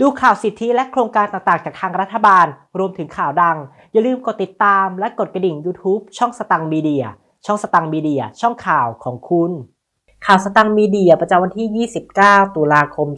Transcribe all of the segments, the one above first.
ดูข่าวสิทธิและโครงการต่างๆ จากทางรัฐบาล รวมถึงข่าวดัง อย่าลืมกดติดตามและกดกระดิ่ง YouTube ช่องสตังมีเดีย ช่องสตังมีเดีย ช่องข่าวของคุณ ข่าวสตังมีเดียประจำวันที่ 29 ตุลาคม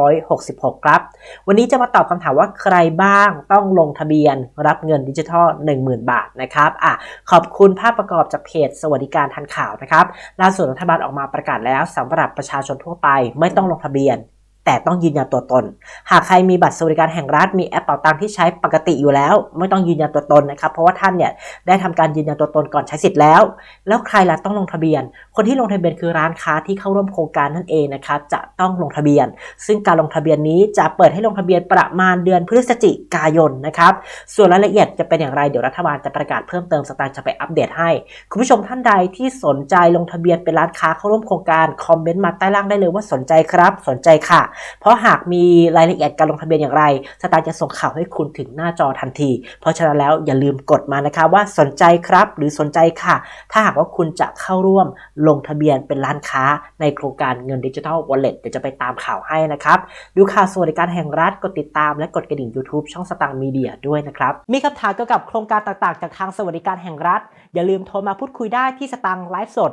2566 ครับ วันนี้จะมาตอบคำถามว่าใครบ้างต้องลงทะเบียนรับเงินดิจิทัล 10,000 บาทนะครับอะขอบคุณภาพประกอบจากเพจสวัสดิการทันข่าวนะครับล่าสุดรัฐบาลออกมาประกาศแล้วสำหรับประชาชนทั่วไปไม่ต้องลงทะเบียน แต่ต้องยืนยันตัวตน หากใครมีบัตรสวัสดิการแห่งรัฐมีแอปเป่าตังที่ใช้ปกติอยู่แล้ว ไม่ต้องยืนยันตัวตนนะครับ เพราะว่าท่านเนี่ยได้ทำการยืนยันตัวตนก่อนใช้สิทธิ์แล้ว แล้วใครล่ะต้องลงทะเบียน คนที่ลงทะเบียนคือร้านค้าที่เข้าร่วมโครงการนั่นเองนะครับจะต้องลงทะเบียน ซึ่งการลงทะเบียนนี้จะเปิดให้ลงทะเบียนประมาณเดือนพฤศจิกายนนะครับส่วนรายละเอียดจะเป็นอย่างไรเดี๋ยวรัฐบาลจะประกาศเพิ่มเติมสตางค์จะไปอัปเดตให้ คุณผู้ชมท่านใดที่สนใจลงทะเบียนเป็นร้านค้าเข้าร่วมโครงการคอมเมนต์มาใต้ล่างได้เลยว่าสนใจครับ สนใจค่ะเพราะหากมีรายละเอียดการลงทะเบียนอย่างไรสตางค์จะส่งข่าวให้คุณถึงหน้าจอทันที เพราะฉะนั้นแล้วอย่าลืมกดมานะคะว่าสนใจครับหรือสนใจค่ะ ถ้าหากว่าคุณจะเข้าร่วมลงทะเบียนเป็นร้านค้าในโครงการเงินดิจิทัลวอลเล็ตเดี๋ยวจะไปตามข่าวให้นะครับ ดูข่าวสวัสดิการแห่งรัฐกดติดตามและกดกระดิ่ง YouTube ช่องสตางค์มีเดียด้วยนะครับ มีคำถามเกี่ยวกับโครงการต่างๆ จากทางสวัสดิการแห่งรัฐ อย่าลืมโทรมาพูดคุยได้ที่สตางค์ไลฟ์สด